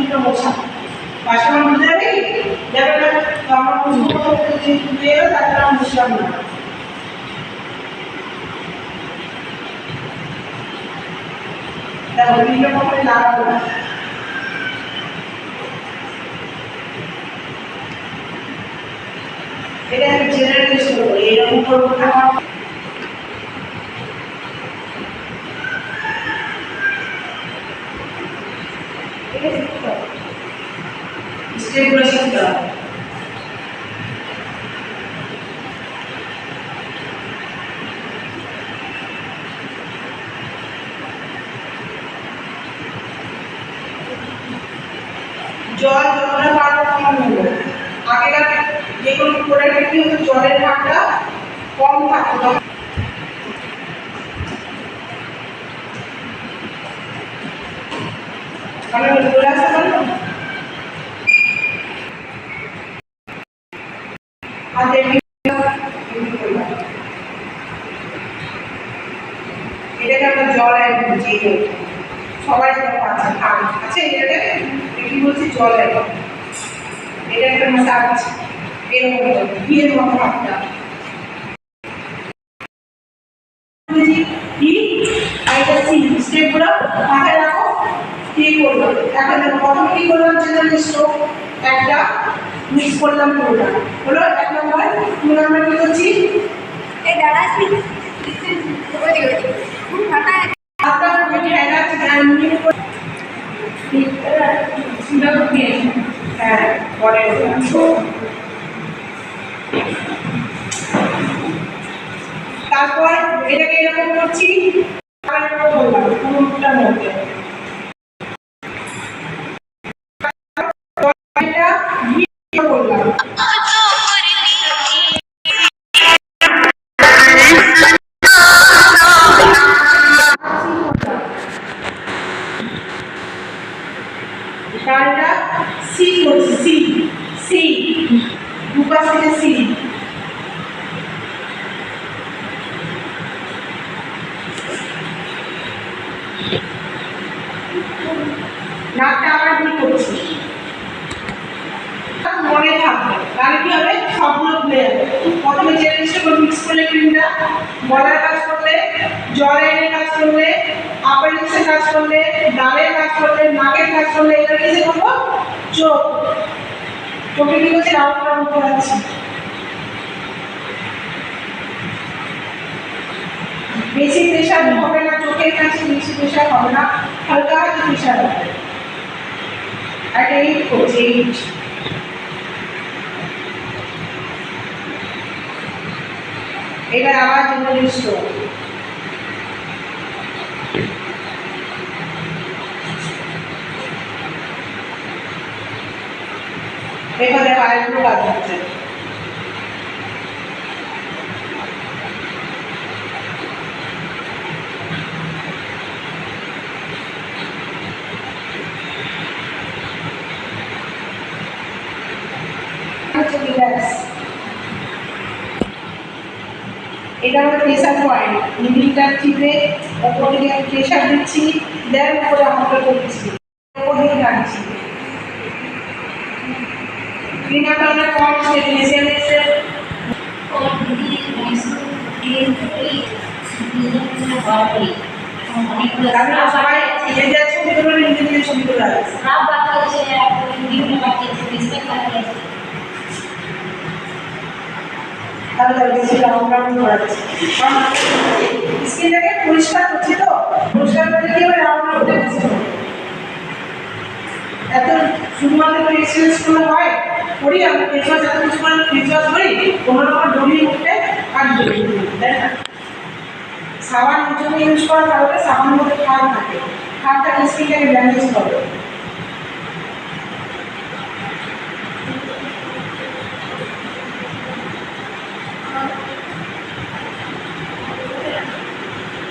দিয়ে মোছা আমার বুঝতে না, তো আমার এলো তারপরে আমি মুছলাম না। দেখো বিভিন্ন না। এটা জেনারেল টেস্ট করব এরকম করব হবে জল যতটা কম নেব। আগেকার যে কোনো প্রোডাক্টে জলের ভাগটা কম থাকতো। তখন মানে চলে আসতে পারল হাতে এটাকে আমরা জল অ্যাড করছি এই যে। সবাই যেটা পাচ্ছে খান আছে এটাকে অ্যাড এটা একটা মাসাজ এরকম বিয়ের মতো রাখো। কি করল এখন দেখো কি করলাম? জেনারেল স্ট্রোক একটা মিক্স করলাম পুরোটা। হলো এক নম্বর দু নম্বর কি করছি? এই ওই দিকে ওই ফাটা আপনার ওই ঠেলা মিনিট করে হ্যাঁ পরে তারপর এটাকে এরকম করছি বললাম মধ্যে গানটা সি করছি সি সি দুপাশ থেকে সি নাকটা আবার ভুল করছি মনে থাকবে তাহলে কি হবে সবগুলো ভুলে যাবে প্রথমে যে জিনিসটা মিক্স করলে ক্রিমটা বলার কাজ করলে জলের কাজ করলে আপেন্ডিক্সের কাজ করলে ডালের কাজ করলে নাকের কাজ করলে এটা কি যে করব? চোখ চোখে কি করছি রাউন্ড রাউন্ড করাচ্ছি বেশি প্রেশার হবে না, চোখের কাছে বেশি প্রেশার হবে না, হালকা হালকা প্রেশার হবে। করছি এইট এবার আবার স্টোর দেখো আরেকটু কাজ হচ্ছে এটা আমার প্রেশার পয়েন্ট নিবিলটা টিপে ওপর প্রেশার দিচ্ছি দেন উপরে আমাকে করছি ওপর দিকে টানছি ক্লিনারটা অনেক কম সে এসে এসে আমি সবাই নিজে যা ছবি তুলে নিজে নিজে তাহলে বেশি রাউন্ড রাউন্ড করাচ্ছি কারণ স্কিনটাকে পরিষ্কার করছি তো পরিষ্কার করলে কি হবে রাউন্ড করছি এত শুধুমাত্র করলে হয়? করি আমি ওয়াশ এত কিছু করে ফেস ওয়াশ করি কোনো রকম ডলিয়ে উঠতে কাটবে তাই না? সাবান জন্য ইউজ করার কারণে সাবানের মধ্যে খাল থাকে। থাকলে স্কিনটাকে ড্যামেজ করে।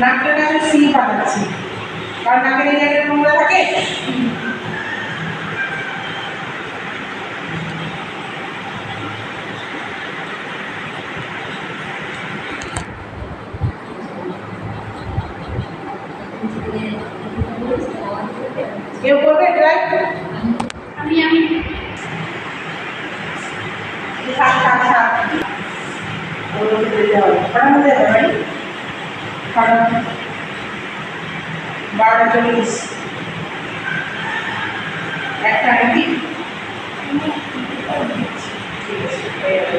নাকটার কাছে সি পাঠাচ্ছি। কারণ নাকের এই জায়গায় নোংরা থাকে কেউ করবে ট্রাই আমি আমি থাক থাক থাক ওগুলো দিতে হবে কটার মধ্যে হবে বাড়ি কটা বারোটা চল্লিশ একটা নাকি ঠিক আছে হয়ে যাবে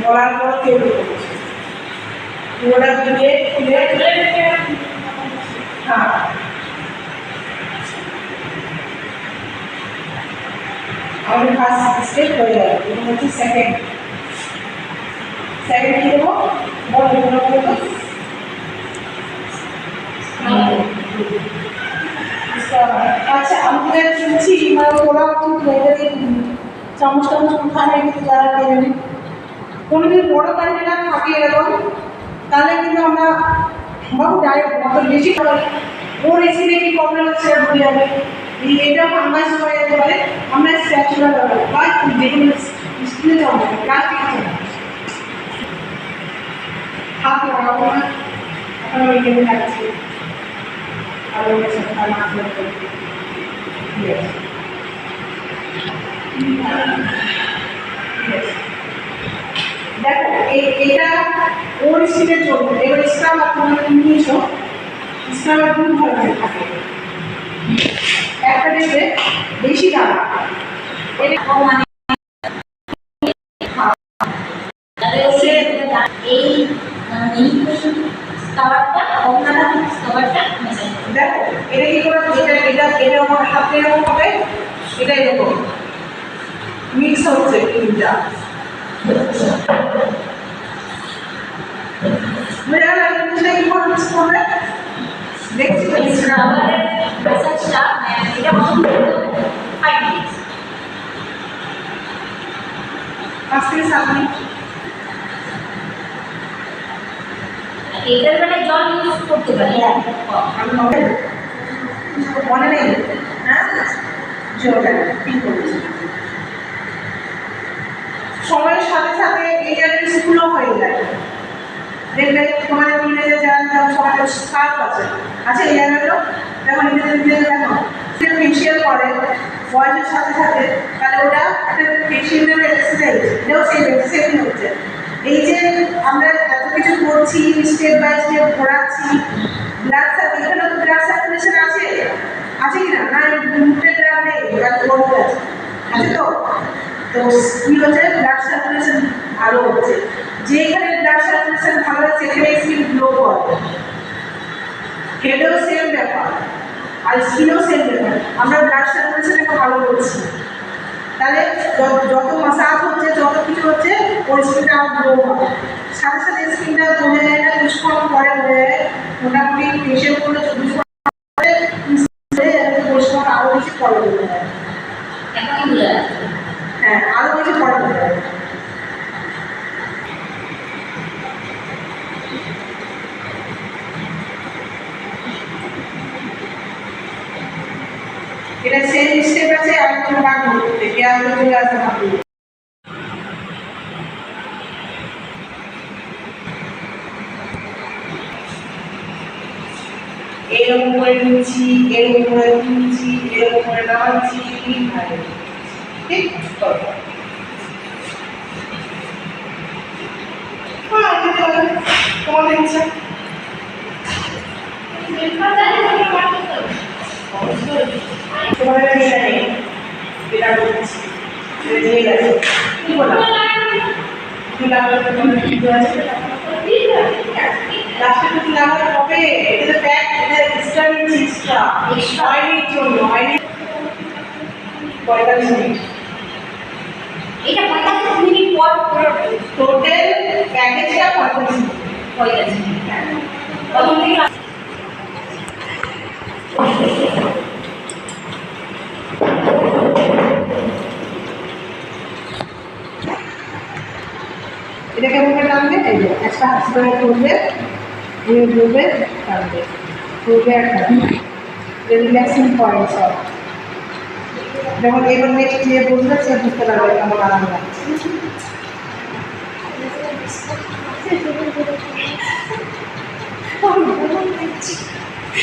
বলার পর কেউ পুরোটা দিয়ে খুলে হ্যাঁ। আমাদের ফার্স্ট স্টেপ হয়ে গেল এবং হচ্ছে সেকেন্ড সেকেন্ড কী দেবো? বলো বলো আচ্ছা আমি শুনছি ওরা চামচ টামচ কোথায় দেবেন কোনো যদি বড় কন্টেনার থাকে এরকম, তাহলে কিন্তু আমরা বাবু ডাইরেক্ট অত বেশি খাবার ওর এসিতে কি প্রবলেম হচ্ছে সেটা ভুলে যাবে এই এটা ফাঙ্গাস হয়ে যেতে পারে, আমরা স্প্যাচুলা ব্যবহার বা যে কোনো স্টিলের চামচ প্লাস্টিক চামচ হাত লাগাবো না এখন আমি কেটে রাখছি আর ওর সাথে আর মাছ ধরতে ঠিক আছে ঠিক আছে দেখো এই- এটা ওর সিটের জন্য এবার স্ক্রাবার তোমরা নিয়েছো। স্ক্রাবার দুই ধরনের থাকে। একটা দেখবে, বেশি দাম। এটা এই দেখো, এটা কি করে এটা এটা এটা আমার হাতে এরকম হবে এটা এরকম মিক্স হচ্ছে তিনটা। মিক্স করবে দেখছি তো এটা জল ইউজ করতে পারি আমি নেই হ্যাঁ করেছি সময়ের সাথে সাথে এই জায়গায় স্কুলও হয়ে যায় দেখবে তোমাদের কলেজে যারা যারা সবাই স্কার্ফ আছে আছে এই জায়গাগুলো নিজেদের নিজেদের দেখো সে ফেসিয়াল করে বয়সের সাথে সাথে, তাহলে ওটা একটা ফেসিয়ালের এক্সারসাইজ এটাও সেই এক্সারসাইজ হচ্ছে। এই যে আমরা এত কিছু করছি স্টেপ বাই স্টেপ ঘোরাচ্ছি ব্লাড সার্কুলেশন এখানে ব্লাড সার্কুলেশন আছে? আছে কি না? না মুখে ব্লাড নেই আছে। তো? তো কি হচ্ছে? ব্লাড সার্কুলেশন হেডেও সেম ব্যাপার। আর স্কিনও সেম ব্যাপার। আমরা ব্লাড সার্কুলেশনকে ভালো করছি তাহলে যত- মাসাজ হচ্ছে যত কিছু হচ্ছে ওর স্কিনটা আরও গ্লো হবে। সাথে সাথে স্কিনটা কমে যায় না কিছুক্ষণ পরে হয়ে মোটামুটি করলে চব্বিশ পরিষ্কার আরও বেশি পরে হয়ে যায় হ্যাঁ আরও বেশি পরে হয়ে যায় এটা সেম স্টেপ আছে আর কোনো বাদ করতে পেঁয়াজ চলে আসতে হবে এরকম করে নিচ্ছি এরকম করে তুলছি এরকম করে নামাচ্ছি ঠিক। হ্যাঁ, যেতে পারো। তোমাদের ইচ্ছা। তোমাদের কাছে এটা নেই। এটা বলছি। এটা দিয়ে গেছে। কি বললাম? কি লাগবে তোমাদের কি আছে? লাস্টে তো কি লাগাতে হবে? এটা তো প্যাক, এটা extra নিচ্ছি extra। অয়েলের জন্য, অয়েলের- পঁয়তাল্লিশ মিনিট। এটা পঁয়তাল্লিশ মিনিট পর করে টোটাল প্যাকেজটা পঁয়তাল্লিশ মিনিট। পঁয়তাল্লিশ মিনিট তখন থেকে হাত করে করবে ঘুরে ঘুরবে কাঁদবে করবে আর কাঁদবে রিল্যাক্সিং পয়েন্ট সব যখন এবার নেক্সট যে বুঝবে সে বুঝতে পারবে কেমন আরাম লাগছে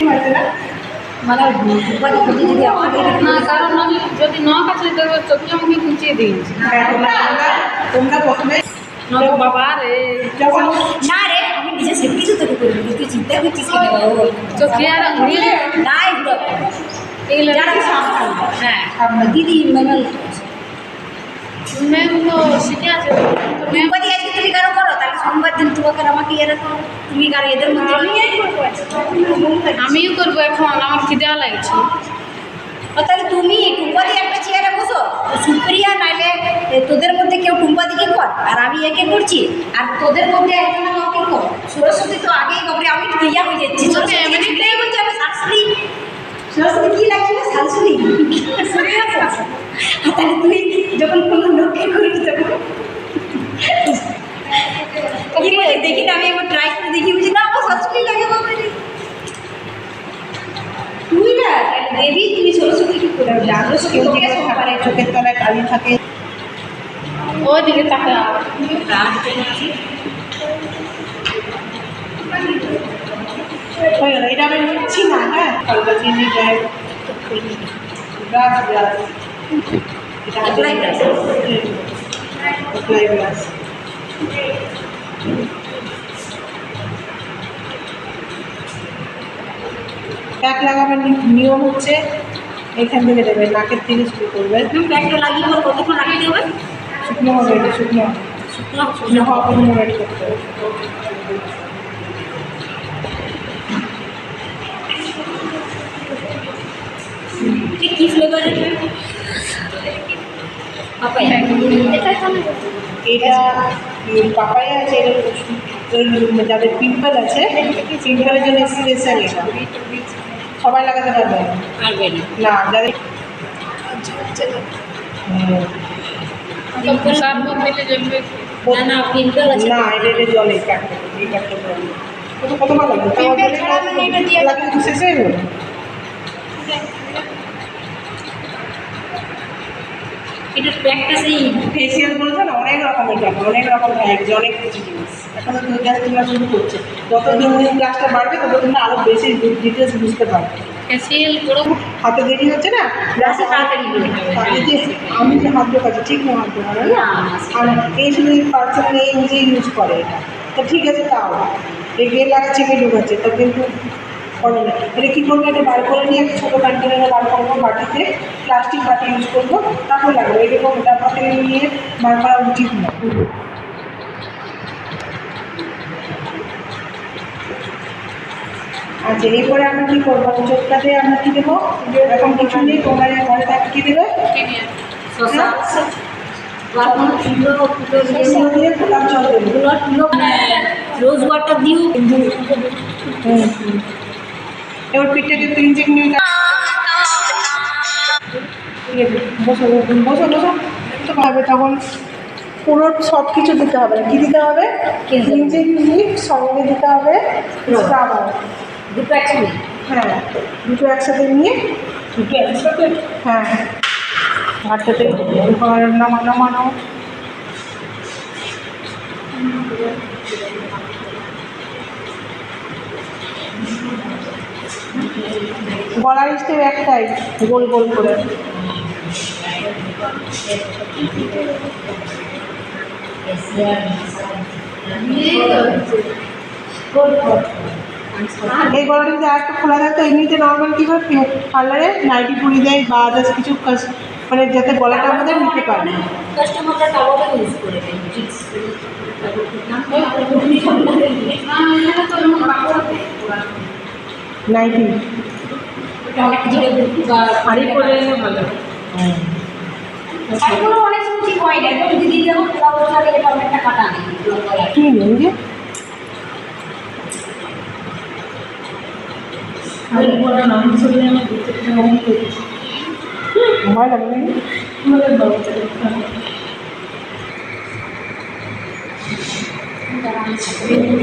হয়েছে না মানে উপাধি খুঁজে যদি আমাকে না কারণ আমি যদি ন কাছে দেবো চোখে আমাকে কুচিয়ে দিয়েছি হ্যাঁ, তোমরা তোমরা- তোমরা প্রথমে বাবা রে না রে আমি নিজে সেফটি তো তোকে করে তুই চিন্তা করছিস কেন বাবু? চোখে আর আঙুলি না এগুলো এগুলো যারা সাবধান হ্যাঁ। দিদি মানে ম্যাম তো শিখে আছে। ম্যাম উপাধি আজকে তুমি কারও করো? তাহলে সোমবার দিন তোমাকে আমাকে এরকম তুমি কারও এদের মধ্যে আমিও করব এখন আমার খিদা লাগছে। ও তাহলে তুমি টুম্পাদি একটা সুপ্রিয়া নাইলে তোদের মধ্যে কেউ টুম্পাদিকে কর আর আমি একে করছি আর তোদের মধ্যে একজন আমাকে কর। সরস্বতী তো আগেই কবে আমি ক্রিয়া হয়ে যাচ্ছি সরস্বতী এমনিতেই বলছি আমি শাশুড়ি। সরস্বতী কি লাগছিল? শাশুড়ি। তাহলে তুই যখন কোনো লোককে করবি তখন? দেখি না আমি একবার ট্রাই করে দেখি বুঝি না আমার শাশুড়ি লাগে বাবা রে। তুই না দেবী তুমি সরস্বতী কি করে কেউ তোকে জিজ্ঞাসা সোমবারে করে চোখের তলায় কালি থাকে। ওই দিকে তাকা এটা আমি নিচ্ছি না হ্যাঁ? হালকা চিনি দেয়। Brush brush. এটা ব্রাশ প্যাক লাগাবার নিয়ম হচ্ছে এখান থেকে দেবে নাকের থেকে শুরু করবে। লাগিয়ে বল কতক্ষণ রাখতে হবে শুকনো হবে এটা শুকনো। শুকনো শুকনো। হওয়া পর্যন্ত ওয়েট করতে হবে। কি ফ্লেভার এটা পাপায়া আছে এটা যাদের পিম্পল আছে পিম্পলের জন্য স্পেশাল এটা। সবাই লাগাতে পারবে? না। পারবে না। না যাদের না না পিম্পল আছে। না এটা এটা জলে কাটতে হবে, এই লাগবে মানে এটা ফেসিয়াল বলছো না অনেক রকমের অনেক রকম অনেক কিছু জিনিস। এখন তো তুমি কাছে তোমরা শুরু করছে। যত দিন দিন ক্লাসটা বাড়বে তত তোমরা আরও বেশি ডিটেলস বুঝতে পারবে। হাতে দেরি হচ্ছে না? ক্লাসে তাড়াতাড়ি আমি যে হাত ঢোকাচ্ছি ঠিক না হাত ঢোকানো না আর এই শুধু পার্সোনাল এই নিজেই ইউজ করে এটা। তো ঠিক আছে তাও। এই গেল লাগাচ্ছে গিয়ে ঢোকাচ্ছে তো কিন্তু করে না। এটা কী করব? এটা বার করে নিয়ে একটা ছোটো কন্টেনারে বার করব বাটিতে প্লাস্টিক বাটি ইউজ করব তারপর লাগবে। এরকম তারপর নিয়ে বার করা উচিত না। আচ্ছা এরপরে আমরা কী করব? চোখটাতে আমরা কী দেবো? এখন কিছু নেই তোমরা ঘরে থাকতে কী দেবে? রোজ ওয়াটার দিও হুম, হুম। এবার পিঠটাকে তিন চিক নিয়ে বসো বসো বসো। তো হবে তখন। পুরো সব কিছু দিতে হবে। কি দিতে হবে? সঙ্গে দিতে হবে। দুটো একসঙ্গে হ্যাঁ দুটো একসাথে নিয়ে দুটো একসাথে হ্যাঁ। এবার নামা নামানো গলার স্টেপ একটাই গোল গোল করে। এই গলাটা যদি আর একটু খোলা থাকতো এমনিতে নর্মাল কী করে পার্লারে নাইটি পুরি দেয় বা আদার্স কিছু মানে যাতে গলাটা আমাদের নিতে পারে। কাস্টমাররা টাওয়ারও ইউজ করে নাইটি শাড়ি পরে ভালো। শাড়িগুলো অনেক সময় ঠিক হয় না দিদি খোলা বসে থাকে এটা অনেকটা কাটা নেই কি নেই যে ভয় লাগে নাকি দেওয়া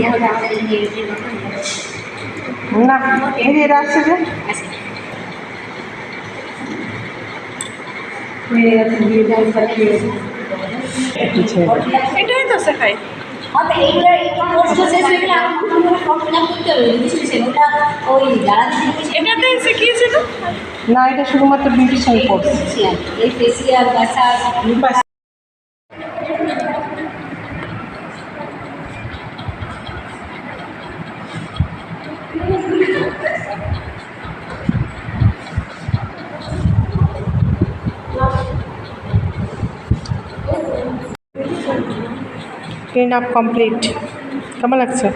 হবে আমাদের এই যে নতুন না এই যে? যে এটাই তো শেখাই অর্থাৎ এইগুলো এই কোর্সটা শেষ হয়ে গেলে আপ করতে হবে রেজিস্ট্রেশন ওটা ওই যারা এসে এটাতেই শিখিয়েছিল না এটা শুধুমাত্র বিউটিশিয়ান কোর্স এই facial massage clean up complete কেমন লাগছে?